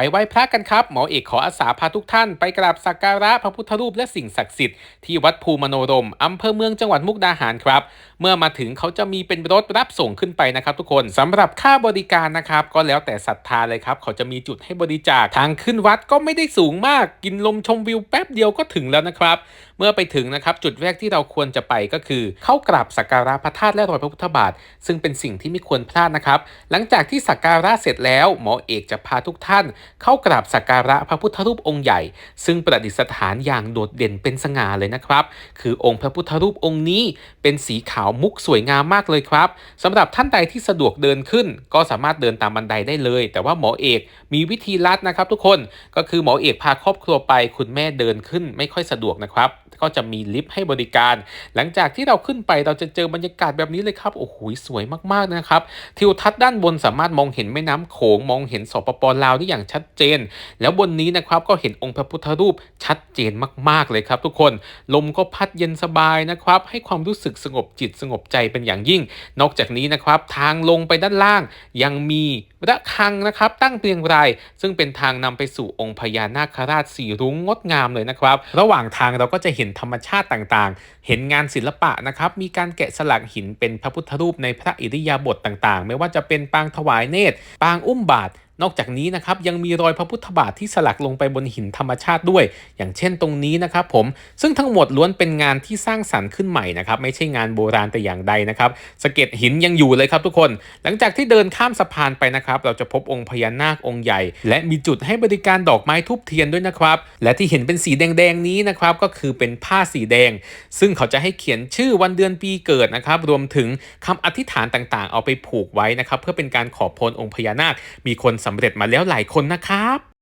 ไปไหว้พระกันครับ หมอเอกขออาสาพาทุกท่านไปกราบสักการะพระพุทธรูปและสิ่งศักดิ์สิทธิ์ที่วัดภูมโนรมอำเภอเมืองจังหวัดมุกดาหารครับ เมื่อมาถึงเขาจะมีเป็นรถรับส่งขึ้นไปนะครับ ทุกคนสำหรับค่าบริการนะครับ ก็แล้วแต่ศรัทธาเลยครับ เขาจะมีจุดให้บริจาคทางขึ้นวัดก็ไม่ได้สูงมากกินลมชมวิวแป๊บเดียวก็ถึงแล้วนะครับ เมื่อไปถึงนะครับจุดแรกที่เราควรจะไปก็คือ เข้ากราบสักการะพระธาตุและรอยพระพุทธบาท ซึ่งเป็นสิ่งที่ไม่ควรพลาดนะครับ หลังจากที่สักการะเสร็จแล้ว หมอเอกจะพาทุกท่านเข้ากราบสักการะพระพุทธรูปองค์ใหญ่ ซึ่งประดิษฐานอย่างโดดเด่นเป็นสง่าเลยนะครับ คือองค์พระพุทธรูปองค์นี้เป็นสีขาวมุกสวยงามมากเลยครับสำหรับท่านใดที่สะดวกเดินขึ้น ก็สามารถเดินตามบันไดได้เลย แต่ว่าหมอเอกมีวิธีลัดนะครับ ทุกคนก็คือหมอเอกพาครอบครัวไปคุณแม่เดินขึ้นไม่ค่อยสะดวกนะครับก็จะมีลิฟต์ให้บริการ หลังจากที่เราขึ้นไปเราจะเจอบรรยากาศแบบนี้เลยครับโอ้โหสวยมากๆนะครับทิวทัศน์ด้านบนสามารถมองเห็นแม่น้ำโขงมองเห็นสปปลาวได้อย่างชัดเจน แล้วบนนี้นะครับก็เห็นองค์พระพุทธรูปชัดเจนมากๆเลยครับทุกคน ลมก็พัดเย็นสบายนะครับให้ความรู้สึกสงบจิตสงบใจเป็นอย่างยิ่ง นอกจากนี้นะครับทางลงไปด้านล่าง ยังมีระฆังนะครับตั้งเรียงราย ซึ่งเป็นทางนำไปสู่องค์พญานาคราชสีรุ้งงดงามเลยนะครับ ระหว่างทางเราก็จะเห็นธรรมชาติต่างๆ เห็นงานศิลปะนะครับมีการแกะสลักหินเป็นพระพุทธรูปในพระอิริยาบถต่างๆ ไม่ว่าจะเป็นปางถวายเนตรปางอุ้มบาท นอกจากนี้นะครับยังมีรอยพระพุทธบาทที่สลักลงไปบนหินธรรมชาติด้วย อย่างเช่นตรงนี้นะครับผมซึ่งทั้งหมดล้วนเป็นงานที่สร้างสรรค์ขึ้นใหม่นะครับไม่ใช่งานโบราณแต่อย่างใดนะครับสะเก็ดหินยังอยู่เลยครับทุกคน หลังจากที่เดินข้ามสะพานไปนะครับเราจะพบองค์พญานาคองค์ใหญ่ และมีจุดให้บริการดอกไม้ทูบเทียนด้วยนะครับและที่เห็นเป็นสีแดงๆนี้นะครับก็คือเป็นผ้าสีแดง ซึ่งเขาจะให้เขียนชื่อวันเดือนปีเกิดนะครับรวมถึงคำอธิษฐานต่างๆ เอาไปผูกไว้นะครับเพื่อเป็นการขอพรองค์พญานาคมีคนสำเร็จมาแล้วหลายคนนะครับ